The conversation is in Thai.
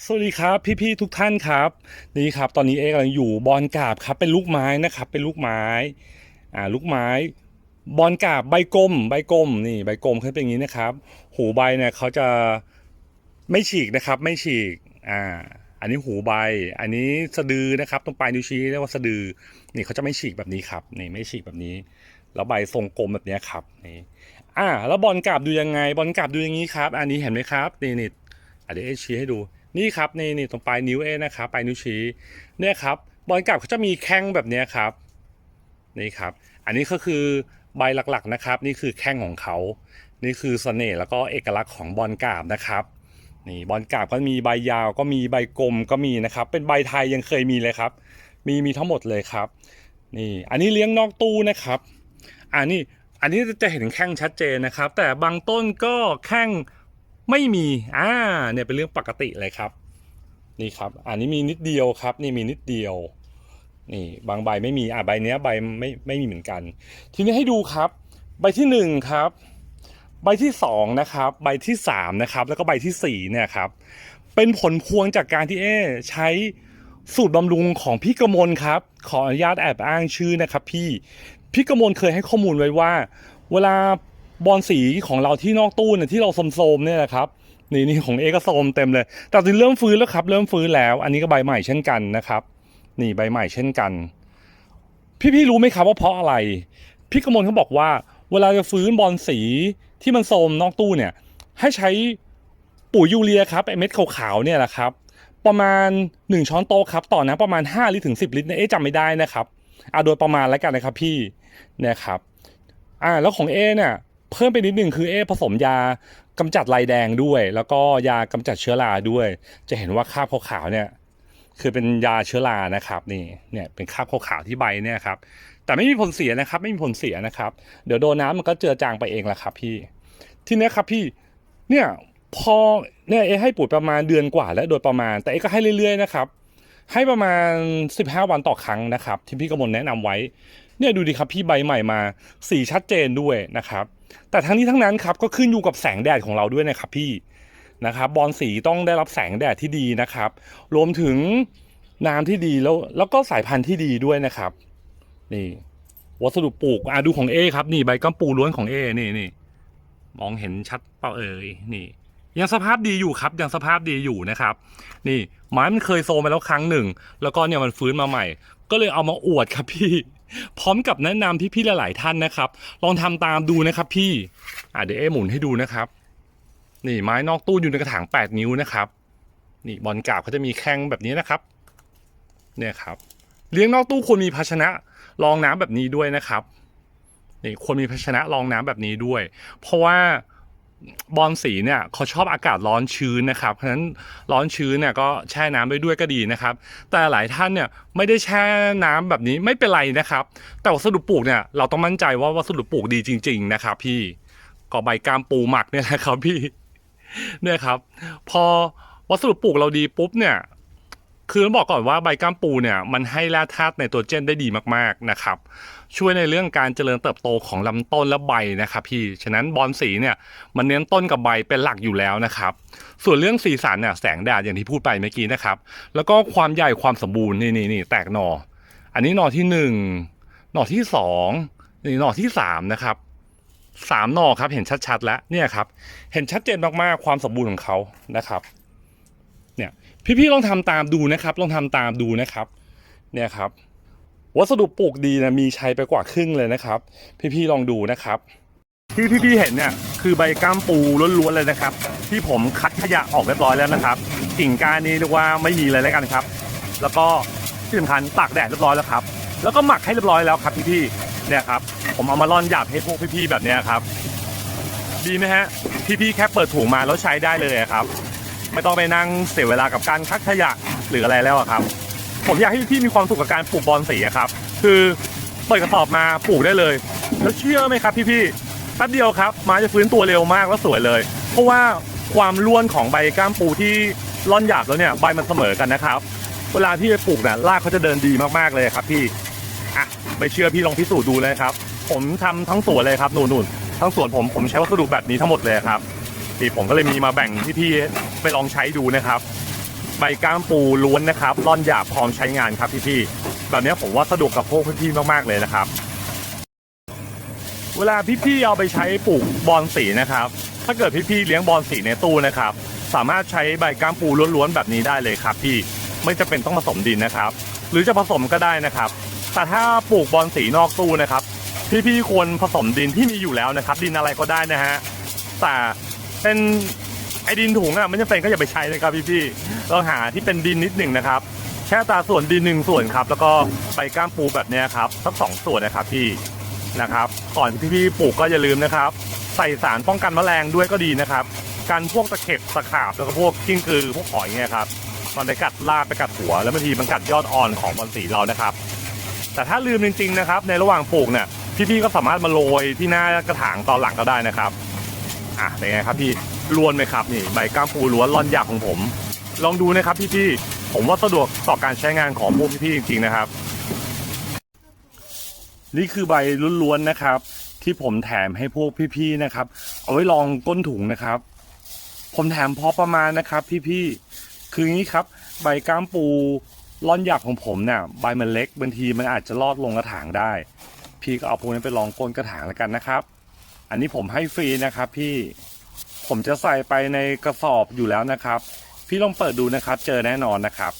สวัสดีครับพี่ๆทุกท่านครับนี่ครับ ตอนนี้เอกำลังอยู่บอลกาบครับเป็นลูกไม้นะครับ เป็นลูกไม้อ่าลูกไม้ บอลกาบใบกลมใบกลมนี่ใบกลมเขาเป็นอย่างนี้นะครับ หูใบเนี่ยเขาจะไม่ฉีกนะครับ ไม่ฉีกอ่าอันนี้หูใบ อันนี้สะดือนะครับ ตรงปลายนิ้วชี้เรียกว่าสะดือนี่เขาจะไม่ฉีกแบบนี้ครับนี่ไม่ฉีกแบบนี้ แล้วใบทรงกลมแบบนี้ครับนี่อ่าแล้วบอลกาบดูยังไง บอลกาบดูอย่างนี้ครับ อันนี้เห็นไหมครับนี่นี่อะเดี๋ยวเอชี้ให้ดู นี่ครับนี่นี่ตรงปลายนิ้วเอนะครับปลายนิ้วชี้เนี่ยครับบอลกลับเขาจะมีแข้งแบบนี้ครับนี่ครับ อันนี้ก็คือใบหลักๆนะครับ นี่คือแข้งของเขา นี่คือเสน่ห์แล้วก็เอกลักษณ์ของบอลกาบนะครับนี่บอลกาบก็มีใบยาวก็มีใบกลมก็มีนะครับ เป็นใบไทยยังเคยมีเลยครับ มีมีทั้งหมดเลยครับ นี่อันนี้เลี้ยงนอกตู้นะครับอันนี้อันนี้จะเห็นแข้งชัดเจนนะครับ แต่บางต้นก็แข้ง ไม่มีอ่าเนี่ยเป็นเรื่องปกติเลยครับ นี่ครับ อันนี้มีนิดเดียวครับ นี่มีนิดเดียว นี่บางใบไม่มีอ่าใบเนี้ยใบไม่ไม่มีเหมือนกัน ทีนี้ให้ดูครับ ใบที่หนึ่งครับ ใบที่สองนะครับ ใบที่สามนะครับ แล้วก็ใบที่สี่เนี่ยครับ เป็นผลพวงจากการที่เอ๊ใช้สูตรบำรุงของพี่กมลครับ ขออนุญาตแอบอ้างชื่อนะครับ พี่ พี่กมลเคยให้ข้อมูลไว้ว่า เวลา บอลสีของเราที่นอกตู้เนี่ยที่เราโสมๆเนี่ยนะครับนี่นี่ของเอก็โสมเต็มเลย แต่ตอนนี้เริ่มฟื้นแล้วครับ เริ่มฟื้นแล้ว อันนี้ก็ใบใหม่เช่นกันนะครับ นี่ใบใหม่เช่นกัน พี่ๆรู้ไหมครับว่าเพราะอะไร พี่กมลเขาบอกว่า เวลาจะฟื้นบอลสีที่มันโสมนอกตู้เนี่ย ให้ใช้ปุ๋ยยูเรียครับไอเม็ดขาวๆเนี่ยแหละครับ ประมาณ 1 ช้อนโต๊ะครับต่อน้ำประมาณ 5 ลิตรถึง 10 ลิตรเนี่ยเอ๊ะจำไม่ได้นะครับอะโดยประมาณแล้วกันนะครับพี่เนี่ยครับอ่าแล้วของเอเนี่ย เพิ่มไปนิดหนึ่งคือเอผสมยากำจัดลายแดงด้วย แล้วก็ยากำจัดเชื้อราด้วย จะเห็นว่าคราบขาวๆเนี่ยคือเป็นยาเชื้อรานะครับนี่เนี่ยเป็นคราบขาวๆที่ใบเนี่ยครับแต่ไม่มีผลเสียนะครับ ไม่มีผลเสียนะครับ เดี๋ยวโดนน้ำมันก็เจือจางไปเองแหละครับพี่ ทีนี้ครับพี่เนี่ยพอเนี่ยเอให้ปุ๋ยประมาณเดือนกว่าแล้วโดยประมาณ แต่เอก็ให้เรื่อยๆนะครับให้ประมาณ 15 วันต่อครั้งนะครับ ที่พี่กมลแนะนำไว้ เนี่ยดูดิครับพี่ใบใหม่มาสีชัดเจนด้วยนะครับ แต่ทั้งนี้ทั้งนั้นครับก็ขึ้นอยู่กับแสงแดดของเราด้วยนะครับพี่นะครับบอลสีต้องได้รับแสงแดดที่ดีนะครับ รวมถึงน้ำที่ดีแล้วแล้วก็สายพันธุ์ที่ดีด้วยนะครับ นี่ วัสดุปลูกอะดูของเอครับนี่ใบกัมปูล้วนของเอนี่นี่มองเห็นชัดเปล่าเอ่ยนี่ ยังสภาพดีอยู่ครับยังสภาพดีอยู่นะครับ นี่ไม้มันเคยโซมไปแล้วครั้งหนึ่ง แล้วก็เนี่ยมันฟื้นมาใหม่ ก็เลยเอามาอวดครับพี่ พร้อมกับแนะนำพี่ๆหลายๆท่านนะครับ ลองทำตามดูนะครับพี่อะเดี๋ยวเอหมุนให้ดูนะครับ นี่ไม้นอกตู้อยู่ในกระถาง8นิ้วนะครับ นี่บอลกาบเขาจะมีแข้งแบบนี้นะครับ เนี่ยครับ เลี้ยงนอกตู้ควรมีภาชนะรองน้ำแบบนี้ด้วยนะครับนี่ควรมีภาชนะรองน้ำแบบนี้ด้วย เพราะว่า บอลสีเนี่ยเขาชอบอากาศร้อนชื้นนะครับเพราะฉะนั้นร้อนชื้นเนี่ยก็แช่น้ำไปด้วยก็ดีนะครับ แต่หลายท่านเนี่ยไม่ได้แช่น้ำแบบนี้ไม่เป็นไรนะครับ แต่วัสดุปลูกเนี่ยเราต้องมั่นใจว่าวัสดุปลูกดีจริง ๆ นะครับ พี่ก็ใบกามปูหมักเนี่ยนะครับพี่เนี่ยครับ พอวัสดุปลูกเราดีปุ๊บเนี่ย คือต้องบอกก่อนว่าใบก้ามปูเนี่ยมันให้แร่ธาตุไนโตรเจนได้ดีมากๆนะครับ ช่วยในเรื่องการเจริญเติบโตของลำต้นและใบนะครับพี่ฉะนั้นบอลสีเนี่ยมันเน้นต้นกับใบเป็นหลักอยู่แล้วนะครับ ส่วนเรื่องสีสันเนี่ยแสงแดดอย่างที่พูดไปเมื่อกี้นะครับ แล้วก็ความใหญ่ความสมบูรณ์นี่นี่นี่แตกหนอ อันนี้หนอที่หนึ่งหนอที่สองนี่หนอที่สามนะครับสามหนอครับเห็นชัดๆแล้วเนี่ยครับเห็นชัดเจนมากๆความสมบูรณ์ของเขานะครับ พี่ๆลองทำตามดูนะครับ ลองทำตามดูนะครับ เนี่ยครับ วัสดุปลูกดีนะมีใช้ไปกว่าครึ่งเลยนะครับ พี่ๆลองดูนะครับ ที่พี่ๆเห็นเนี่ยคือใบก้ามปูล้วนๆเลยนะครับ ที่ผมคัดขยะออกเรียบร้อยแล้วนะครับ กิ่งก้านนี้เรียกว่าไม่มีเลยแล้วกันครับ แล้วก็ที่สำคัญตากแดดเรียบร้อยแล้วครับ แล้วก็หมักให้เรียบร้อยแล้วครับพี่ๆเนี่ยครับ ผมเอามาร่อนหยาบให้พวกพี่ๆแบบนี้ครับ ดีไหมฮะพี่ๆแค่เปิดถุงมาแล้วใช้ได้เลยครับ ไม่ต้องไปนั่งเสียเวลากับการคัดขยะหรืออะไรแล้วครับ ผมอยากให้พี่มีความสุขกับการปลูกบอลสีครับ คือเปิดกระสอบมาปลูกได้เลย แล้วเชื่อไหมครับพี่ๆแป๊บเดียวครับไม้จะฟื้นตัวเร็วมากแล้วสวยเลย เพราะว่าความร่วนของใบก้ามปูที่ร่อนหยาบแล้วเนี่ยใบมันเสมอกันนะครับ เวลาที่ไปปลูกเนี่ยรากเขาจะเดินดีมากๆเลยครับพี่อะไม่เชื่อพี่ลองพิสูจน์ดูเลยครับ ผมทำทั้งสวนเลยครับนู่นๆทั้งสวนผมผมใช้วัสดุแบบนี้ทั้งหมดเลยครับ นี่ผมก็เลยมีมาแบ่งพี่ๆไปลองใช้ดูนะครับ ใบก้ามปูล้วนนะครับร่อนหยาบพร้อมใช้งานครับพี่ๆแบบนี้ผมว่าสะดวกกับพวกพี่ๆมากๆเลยนะครับ เวลาพี่ๆเอาไปใช้ปลูกบอลสีนะครับ ถ้าเกิดพี่ๆเลี้ยงบอลสีในตู้นะครับ สามารถใช้ใบก้ามปูล้วนๆแบบนี้ได้เลยครับ พี่ไม่จะเป็นต้องผสมดินนะครับ หรือจะผสมก็ได้นะครับ แต่ถ้าปลูกบอลสีนอกตู้นะครับพี่ๆควรผสมดินที่มีอยู่แล้วนะครับ ดินอะไรก็ได้นะฮะแต่ เป็นไอดินถุงอะไม่จำเป็นก็อย่าไปใช้นะครับพี่ๆเราหาที่เป็นดินนิดหนึ่งนะครับแค่ตาส่วนดินหนึ่งส่วนครับ แล้วก็ใบก้ามปูแบบนี้ครับสักสองส่วนนะครับพี่นะครับ ก่อนที่พี่ๆปลูกก็อย่าลืมนะครับ ใส่สารป้องกันแมลงด้วยก็ดีนะครับการพวกตะเข็บตะขาบแล้วก็พวกกิ้งกือพวกหอยเนี่ยครับมันไปกัดลากไปกัดหัว แล้วบางทีมันกัดยอดอ่อนของบอลสีเรานะครับ แต่ถ้าลืมจริงๆนะครับ ในระหว่างปลูกเนี่ยพี่ๆก็สามารถมาโรยที่หน้ากระถางตอนหลังก็ได้นะครับ อะเป็นไงครับพี่ล้วนไหมครับนี่ใบก้ามปูล้วนร่อนหยาบของผม ลองดูนะครับพี่ๆผมว่าสะดวกต่อการใช้งานของพวกพี่ๆจริงๆนะครับ นี่คือใบล้วนๆนะครับ ที่ผมแถมให้พวกพี่ๆนะครับ เอาไว้ลองก้นถุงนะครับ ผมแถมพอประมาณนะครับ พี่ๆคืออย่างนี้ครับ ใบก้ามปูร่อนหยาบของผมเนี่ยใบมันเล็กบางทีมันอาจจะลอดลงกระถางได้ พี่ก็เอาพวกนี้ไปลองก้นกระถางแล้วกันนะครับ อันนี้ผมให้ฟรีนะครับ พี่ผมจะใส่ไปในกระสอบอยู่แล้วนะครับ พี่ลองเปิดดูนะครับ เจอแน่นอนนะครับ